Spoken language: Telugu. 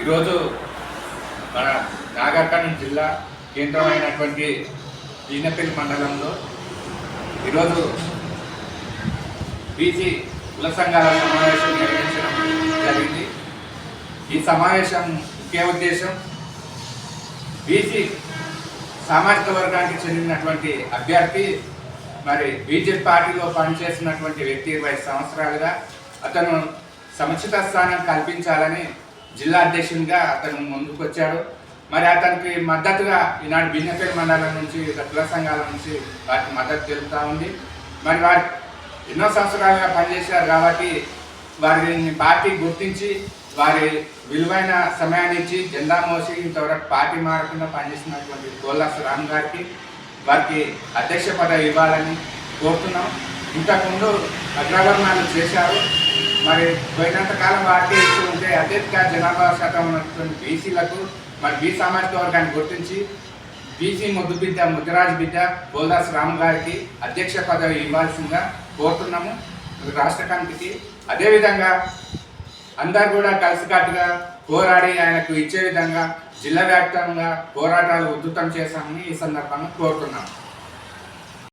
ఈరోజు మన నాగర్కర్ణ జిల్లా కేంద్రమైనటువంటి ఈనపల్లి మండలంలో ఈరోజు బీసీ కుల సంఘాల సమావేశం నిర్వహించడం జరిగింది. ఈ సమావేశం ముఖ్య ఉద్దేశం బీసీ సామాజిక వర్గానికి చెందినటువంటి అభ్యర్థి మరి బీజేపీ పార్టీలో పనిచేసినటువంటి వ్యక్తి ఇరవై సంవత్సరాలుగా అతను సముచిత స్థానం కల్పించాలని జిల్లా అధ్యక్షునిగా అతను ముందుకు వచ్చాడు మరి అతనికి మద్దతుగా ఈనాడు భిన్నపేట మండలం నుంచి కుల సంఘాల నుంచి వారికి మద్దతు తెలుపుతూ ఉంది. మరి వారి ఎన్నో సంవత్సరాలుగా పనిచేశారు కాబట్టి వారిని పార్టీ గుర్తించి వారి విలువైన సమయాన్ని ఇచ్చి జెండా మోసి ఇంతవరకు పార్టీ మారకుండా పనిచేసినటువంటి గోల్లాస్ రామ్ గారికి వారికి అధ్యక్ష పదవి ఇవ్వాలని కోరుతున్నాం. ఇంతకుముందు అగ్రవర్ణాలు చేశారు. మరి పోయినంత కాలం వారికి ఇస్తూ ఉంటే అత్యధిక జనాభా శాతం ఉన్నటువంటి బీసీలకు మరి బీ సామాజిక వర్గాన్ని గుర్తించి బీసీ ముద్దు బిడ్డ ముద్దురాజు బిడ్డ గోల్దాస్ రామ్ గారికి అధ్యక్ష పదవి ఇవ్వాల్సిందిగా కోరుతున్నాము. రాష్ట్ర కమిటీకి. అదేవిధంగా అందరు కూడా కలిసికట్టుగా పోరాడి ఆయనకు ఇచ్చే విధంగా జిల్లా వ్యాప్తంగా పోరాటాలు ఉధృతం చేశామని ఈ సందర్భంగా కోరుతున్నాము.